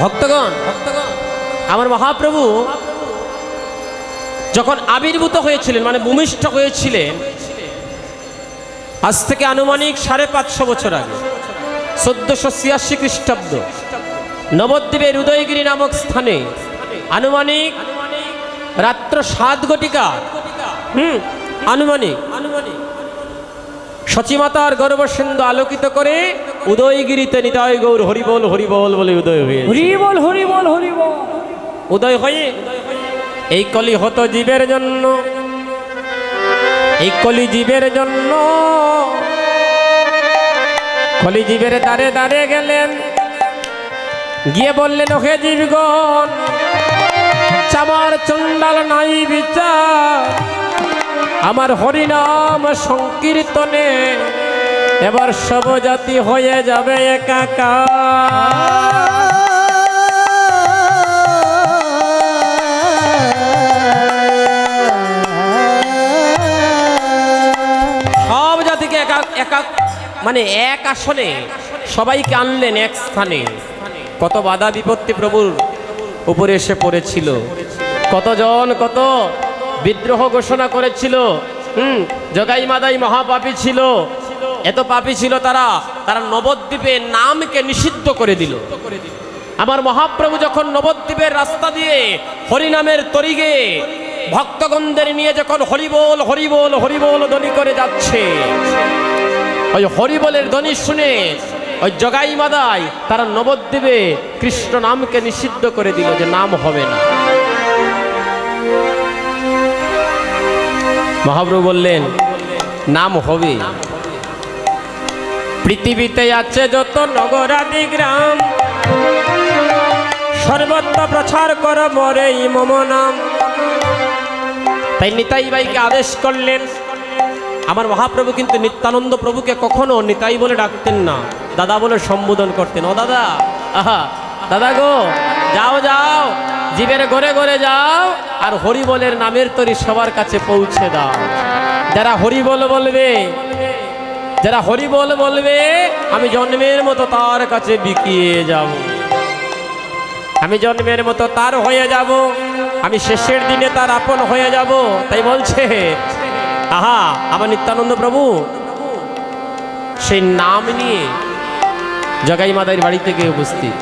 ভক্তগণ, আমার মহাপ্রভু যখন আবির্ভূত হয়েছিলেন মানে ভূমিষ্ঠ হয়েছিলেন, আজ থেকে আনুমানিক সাড়ে পাঁচশো বছর আগে, চোদ্দশো ছিয়াশি খ্রিস্টাব্দ নবদ্বীপের উদয়গিরি নামক স্থানে আনুমানিক রাত্র সাত ঘটিকা, হুম, আনুমানিক আনুমানিক সচিমাতার গর্ভসিন্ধু আলোকিত করে উদয়গিরিতে নিতাই গৌর হরিবল হরিবল বলে উদয় হয়ে হরি বল হরি বল হরি বল উদয় হয়ে এই কলি হত জীবের জন্য এই কলি জীবের জন্য। কলি জীবের দ্বারে দ্বারে গেলেন গিয়ে বললেন ওহে জীবগণ চামার চন্ডাল নাই বিচার। আমার হরিনাম সংকীর্তনে এবার সব জাতি হয়ে যাবে একাকার সব জাতিকে একা একা মানে এক আসনে সবাইকে আনলেন এক স্থানে। কত বাধা বিপত্তি প্রভুর উপরে এসে পড়েছিল। কতজন কত বিদ্রোহ ঘোষণা করেছিল। হুম, জগাই মাদাই মহাপাপী ছিল। এত পাপী ছিল তারা তারা নবদ্বীপে নামকে নিষিদ্ধ করে দিল। আমার মহাপ্রভু যখন নবদ্বীপের রাস্তা দিয়ে হরিনামের তরিগে ভক্তগণদের নিয়ে যখন হরিবোল হরিবোল হরিবোল ধ্বনি করে যাচ্ছে, ওই হরিবোলের ধ্বনি শুনে ওই জগাই মাদাই তারা নবদ্বীপে কৃষ্ণ নামকে নিষিদ্ধ করে দিল যে নাম হবে না। মহাপ্রভু বললেন, নাম হবে। পৃথিবীতে আছে যত নগরাদি গ্রাম। সর্বত্র প্রচার কর মরে মম নাম। তাই নিতাই বাইকে আদেশ করলেন, আমার মহাপ্রভু কিন্তু নিত্যানন্দ প্রভুকে কখনো নিতাই বলে ডাকতেন না। দাদা বলে সম্বোধন করতেন। ও দাদা, আহা, দাদা গো, যাও যাও, জীবের ঘরে ঘরে যাও, আর হরিবলের নামের তরি সবার কাছে পৌঁছে দাও। যারা হরিবল বলবে যারা হরিবল বলবে, আমি জন্মের মতো তার কাছে বিকিয়ে যাব। আমি জন্মের মতো তার হয়ে যাব। আমি শেষের দিনে তার আপন হয়ে যাব। তাই বলছে, আহা, আমার নিত্যানন্দ প্রভু, সেই নাম নিয়ে জগাই মাদার বাড়ি থেকে উপস্থিত।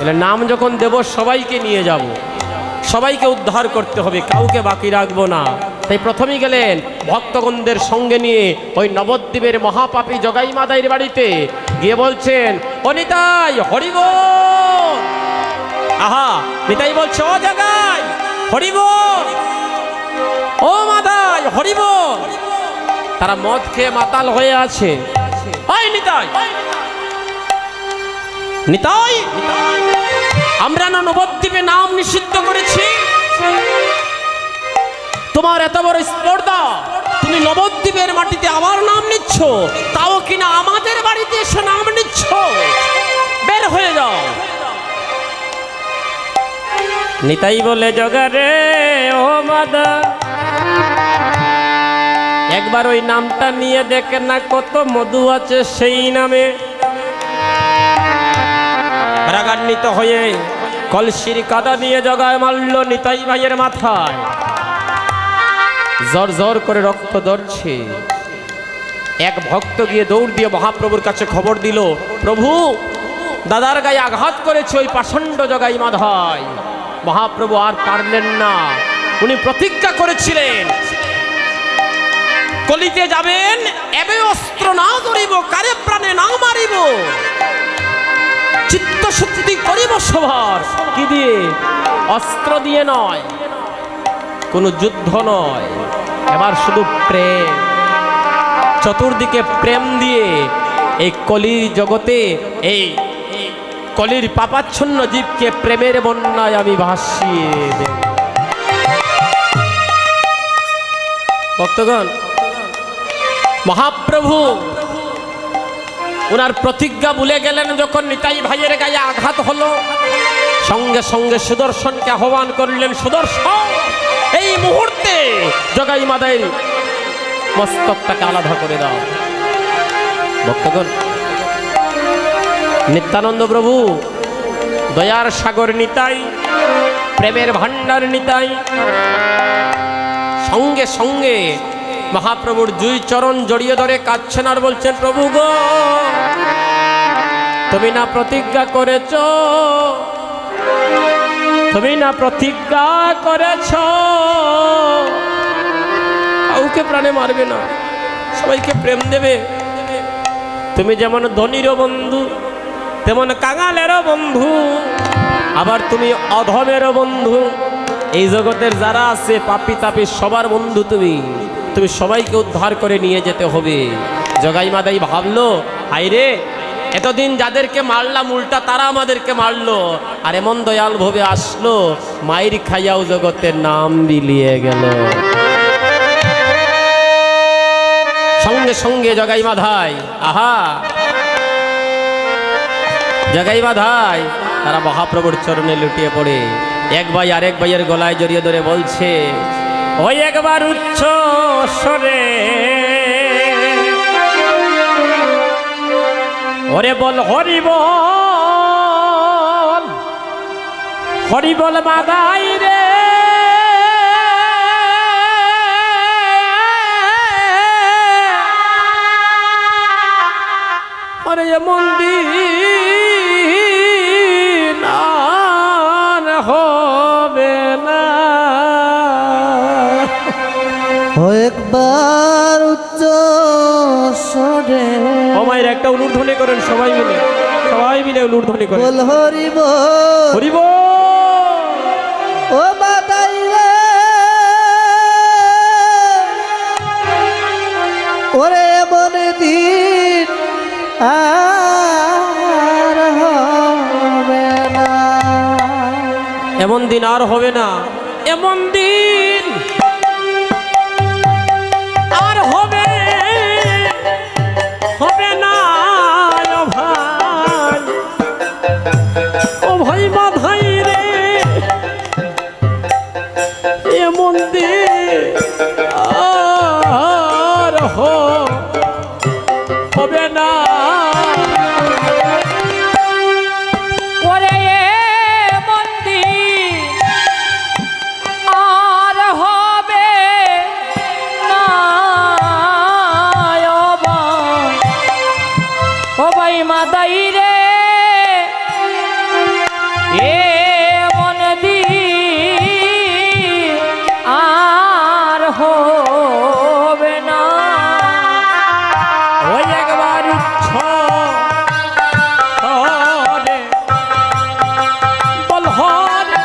বলে নাম যখন দেব, সবাইকে নিয়ে যাব। সবাইকে উদ্ধার করতে হবে, কাউকে বাকি রাখব না। তাই প্রথমেই গেলেন ভক্তগণদের সঙ্গে নিয়ে ওই নবদ্বীপের মহাপাপী জগাই মাদাইর বাড়িতে। গিয়ে বলছেন, অনিতাই হরিব আহা, নিতাই বলছে, ও জগাই হরিব ও মাদাই হরিব তারা মদ খেয়ে মাতাল হয়ে আছে। ওই নিতাই! নিতাই! আমরা না নবদ্বীপে নাম নিষিদ্ধ করেছি? তোমার এত বড় স্পর্ধা, তুমি নবদ্বীপের মাটিতে আমার নাম নিচ্ছ, তাও কিনা আমাদের বাড়িতে এসে নাম নিচ্ছ? বের হয়ে যাও। নিতাই বলে জগারে ও মাদা, একবার ওই নামটা নিয়ে দেখে না কত মধু আছে সেই নামে। রাগান্বিত হয়ে কলসির কাদা নিয়ে জগায় মারল নিতাই ভাইয়ের মাথায়। জর জর করে রক্ত ধরছে। এক ভক্ত গিয়ে দৌড় দিয়ে মহাপ্রভুর কাছে খবর দিল, প্রভু, দাদার গায়ে আঘাত করেছে ওই পাষণ্ড জগাই মাধায়। মহাপ্রভু আর পারলেন না। উনি প্রতিজ্ঞা করেছিলেন, কলিতে যাবেন, এবে অস্ত্র না করিব কারে প্রাণে না মারিব। চিত্ত শুদ্ধি করিব সবার, কি দিয়ে? অস্ত্র দিয়ে নয় কোনো যুদ্ধ নয়। এবার শুধু প্রেম। চতুর্দিকে প্রেম দিয়ে এই কলির জগতে, এই কলির পাপাচ্ছন্ন জীবকে প্রেমের বন্যায় আমি ভাসিয়ে দেব। ভক্তগণ, মহাপ্রভু ওনার প্রতিজ্ঞা ভুলে গেলেন যখন নিতাই ভাইয়ের গায়ে আঘাত হলো। সঙ্গে সঙ্গে সুদর্শনকে আহ্বান করলেন, সুদর্শন! মুহূর্তে জগাই মাদাই মস্তকটাকে আলাদা করে দাও। ভক্তগণ, নিত্যানন্দ প্রভু, দয়ার সাগর নিতাই, প্রেমের ভাণ্ডার নিতাই, সঙ্গে সঙ্গে মহাপ্রভুর দুই চরণ জড়িয়ে ধরে কাঁদছেন আর বলছেন, প্রভু গো, তুমি না প্রতিজ্ঞা করেছ তুমি না প্রতিজ্ঞা করেছ। কাউকে প্রাণে মারবে না, সবাইকে প্রেম দেবে। তুমি যেমন ধনীরও বন্ধু, তেমন কাঙালেরও বন্ধু, আবার তুমি অধমেরও বন্ধু। এই জগতের যারা আছে, পাপি তাপি সবার বন্ধু তুমি। তুমি সবাইকে উদ্ধার করে নিয়ে যেতে হবে। জগাই মাদাই ভাবলো হাইরে এতদিন যাদেরকে মারলাম, উল্টা তারা আমাদেরকে মারলো। আর এমন দয়াল ভবে আসলো মায়ের খাইয়াও জগতের নাম বিলিয়ে গেল। সঙ্গে সঙ্গে জগাই মাধাই, আহা! জগাই মাধাই, তারা মহাপ্রভুর চরণে লুটিয়ে পড়ে। এক ভাই আরেক ভাইয়ের গলায় জড়িয়ে ধরে বলছে, ওই একবার উচ্চ স্বরে ওরে বল হরি বল মাদাই রে। মন্দির মায়ের একটা অনুধ্বনি করেন সবাই মিলে। সবাই মিলে অনুধ্বনি করেন। বল হরি বল। হরিব ও মাতাই রে। ওরে মনে দিন আর হবে না। এমন দিন আর হবে না। এমন দিন আর হবে হবে হবে না। ওই একবার উচ্ছ হরে বল হরে।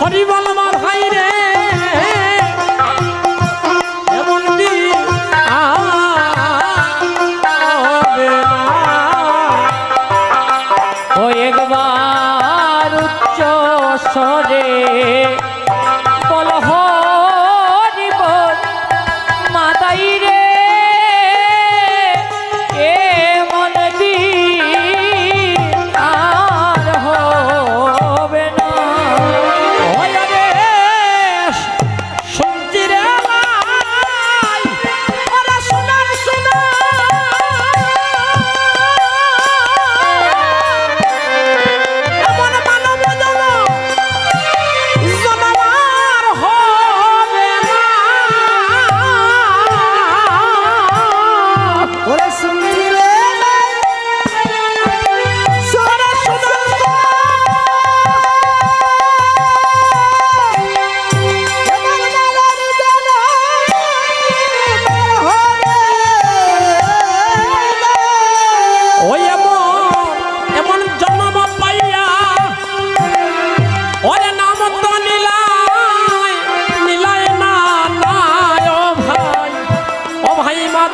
হরি বল ভাই রে। একবার উচ্চ স্বরে বল হরি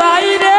বাইরে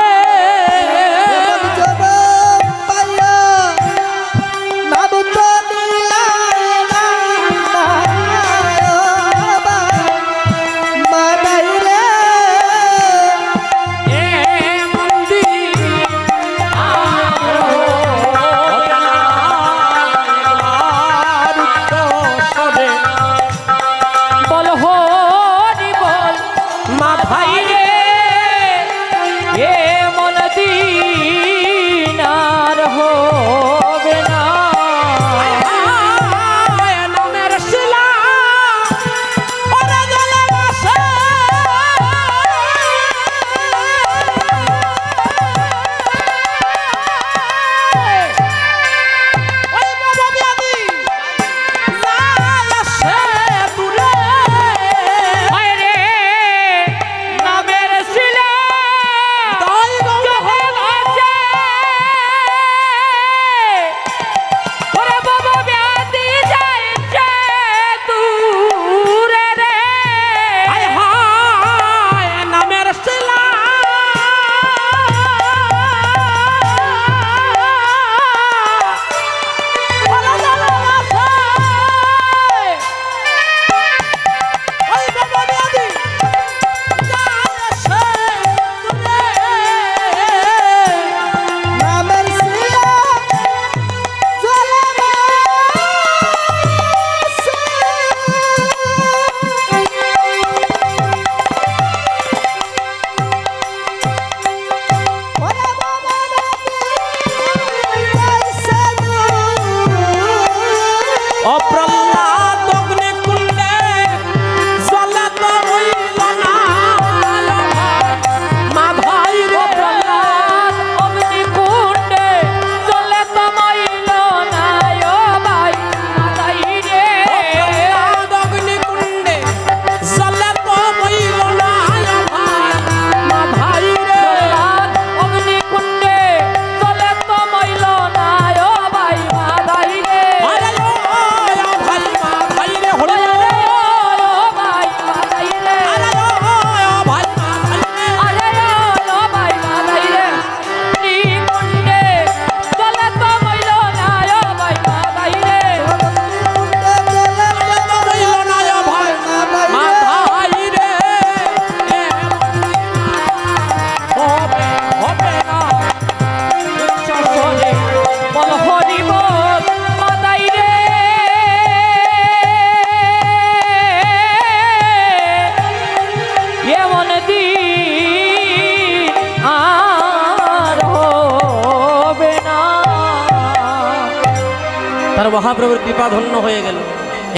মহাপ্রভুর হয়ে গেল।